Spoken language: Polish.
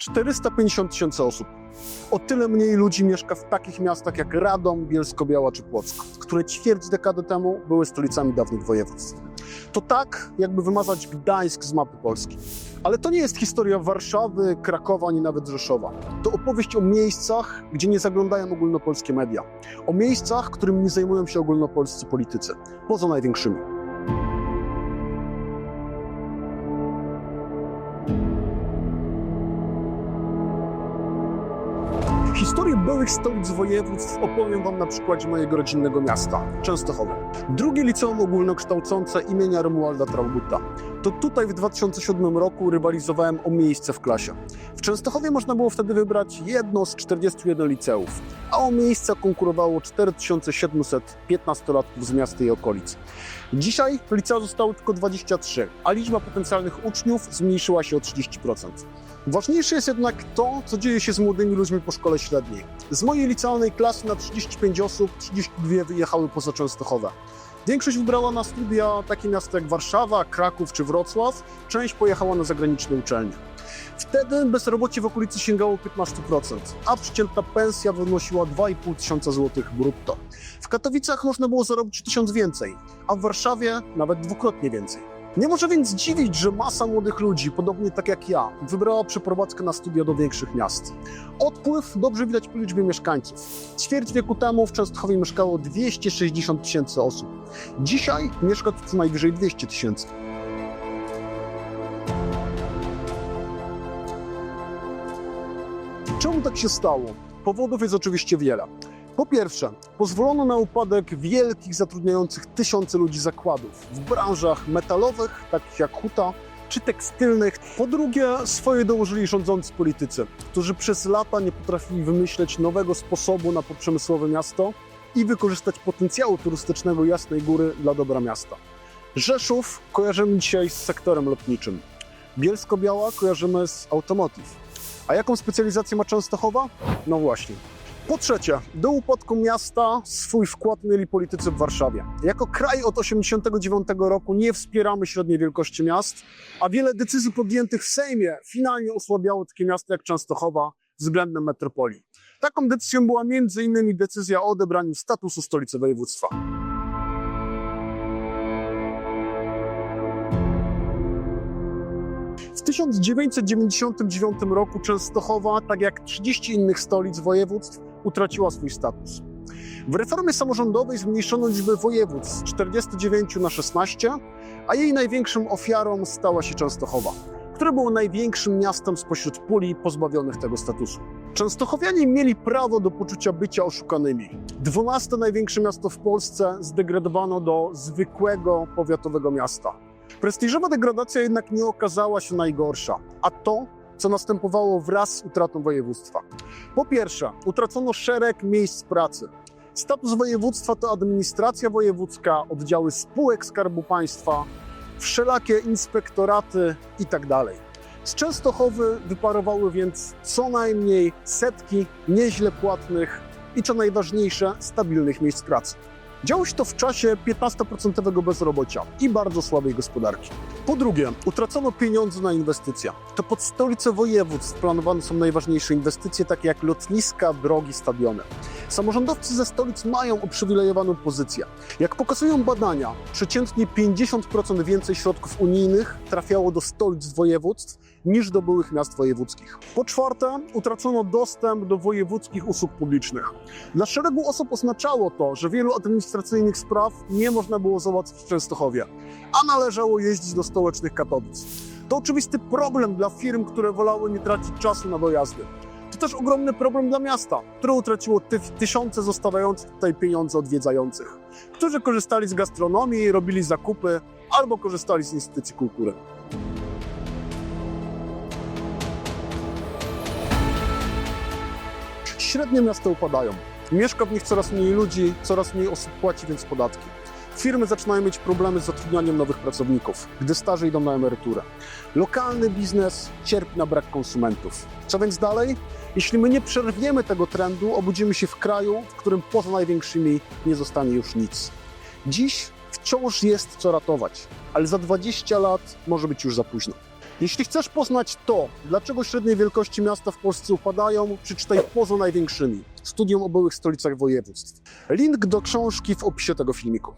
450 tysięcy osób. O tyle mniej ludzi mieszka w takich miastach jak Radom, Bielsko-Biała czy Płock, które ćwierć dekady temu były stolicami dawnych województw. To tak, jakby wymazać Gdańsk z mapy Polski. Ale to nie jest historia Warszawy, Krakowa, ani nawet Rzeszowa. To opowieść o miejscach, gdzie nie zaglądają ogólnopolskie media. O miejscach, którym nie zajmują się ogólnopolscy politycy, poza największymi. Historię byłych stolic województw opowiem Wam na przykładzie mojego rodzinnego miasta, Częstochowy. Drugie liceum ogólnokształcące imienia Romualda Trauguta. To tutaj w 2007 roku rywalizowałem o miejsce w klasie. W Częstochowie można było wtedy wybrać jedno z 41 liceów, a o miejsca konkurowało 4700 15-latków z miasta i okolic. Dzisiaj licea zostało tylko 23, a liczba potencjalnych uczniów zmniejszyła się o 30%. Ważniejsze jest jednak to, co dzieje się z młodymi ludźmi po szkole średniej. Z mojej licealnej klasy na 35 osób 32 wyjechały poza Częstochowę. Większość wybrała na studia takie miasta jak Warszawa, Kraków czy Wrocław, część pojechała na zagraniczne uczelnie. Wtedy bezrobocie w okolicy sięgało 15%, a przeciętna pensja wynosiła 2,5 tysiąca złotych brutto. W Katowicach można było zarobić tysiąc więcej, a w Warszawie nawet dwukrotnie więcej. Nie może więc dziwić, że masa młodych ludzi, podobnie tak jak ja, wybrała przeprowadzkę na studia do większych miast. Odpływ dobrze widać po liczbie mieszkańców. Ćwierć wieku temu w Częstochowie mieszkało 260 tysięcy osób. Dzisiaj mieszka tu co najwyżej 200 tysięcy. Czemu tak się stało? Powodów jest oczywiście wiele. Po pierwsze, pozwolono na upadek wielkich, zatrudniających tysiące ludzi zakładów w branżach metalowych, takich jak huta, czy tekstylnych. Po drugie, swoje dołożyli rządzący politycy, którzy przez lata nie potrafili wymyśleć nowego sposobu na poprzemysłowe miasto i wykorzystać potencjału turystycznego Jasnej Góry dla dobra miasta. Rzeszów kojarzymy dzisiaj z sektorem lotniczym. Bielsko-Biała kojarzymy z automotive. A jaką specjalizację ma Częstochowa? No właśnie, po trzecie, do upadku miasta swój wkład mieli politycy w Warszawie. Jako kraj od 1989 roku nie wspieramy średniej wielkości miast, a wiele decyzji podjętych w Sejmie finalnie osłabiało takie miasta jak Częstochowa względem metropolii. Taką decyzją była m.in. decyzja o odebraniu statusu stolicy województwa. W 1999 roku Częstochowa, tak jak 30 innych stolic województw, utraciła swój status. W reformie samorządowej zmniejszono liczbę województw z 49 na 16, a jej największą ofiarą stała się Częstochowa, które było największym miastem spośród puli pozbawionych tego statusu. Częstochowianie mieli prawo do poczucia bycia oszukanymi. 12 największe miasto w Polsce zdegradowano do zwykłego powiatowego miasta. Prestiżowa degradacja jednak nie okazała się najgorsza, a to, co następowało wraz z utratą województwa. Po pierwsze, utracono szereg miejsc pracy. Status województwa to administracja wojewódzka, oddziały spółek Skarbu Państwa, wszelakie inspektoraty itd. Z Częstochowy wyparowały więc co najmniej setki nieźle płatnych i co najważniejsze, stabilnych miejsc pracy. Działo się to w czasie 15% bezrobocia i bardzo słabej gospodarki. Po drugie, utracono pieniądze na inwestycje. To pod stolicę województw planowane są najważniejsze inwestycje, takie jak lotniska, drogi, stadiony. Samorządowcy ze stolic mają uprzywilejowaną pozycję. Jak pokazują badania, przeciętnie 50% więcej środków unijnych trafiało do stolic województw niż do byłych miast wojewódzkich. Po czwarte, utracono dostęp do wojewódzkich usług publicznych. Dla szeregu osób oznaczało to, że wielu administracyjnych spraw nie można było załatwić w Częstochowie, a należało jeździć do stołecznych Katowic. To oczywisty problem dla firm, które wolały nie tracić czasu na dojazdy. To też ogromny problem dla miasta, które utraciło ty tysiące zostawiających tutaj pieniądze odwiedzających, którzy korzystali z gastronomii, robili zakupy albo korzystali z instytucji kultury. Średnie miasta upadają. Mieszka w nich coraz mniej ludzi, coraz mniej osób płaci więc podatki. Firmy zaczynają mieć problemy z zatrudnianiem nowych pracowników, gdy starzy idą na emeryturę. Lokalny biznes cierpi na brak konsumentów. Co więc dalej? Jeśli my nie przerwiemy tego trendu, obudzimy się w kraju, w którym poza największymi nie zostanie już nic. Dziś wciąż jest co ratować, ale za 20 lat może być już za późno. Jeśli chcesz poznać to, dlaczego średniej wielkości miasta w Polsce upadają, przeczytaj poza największymi. Studium o byłych stolicach województw. Link do książki w opisie tego filmiku.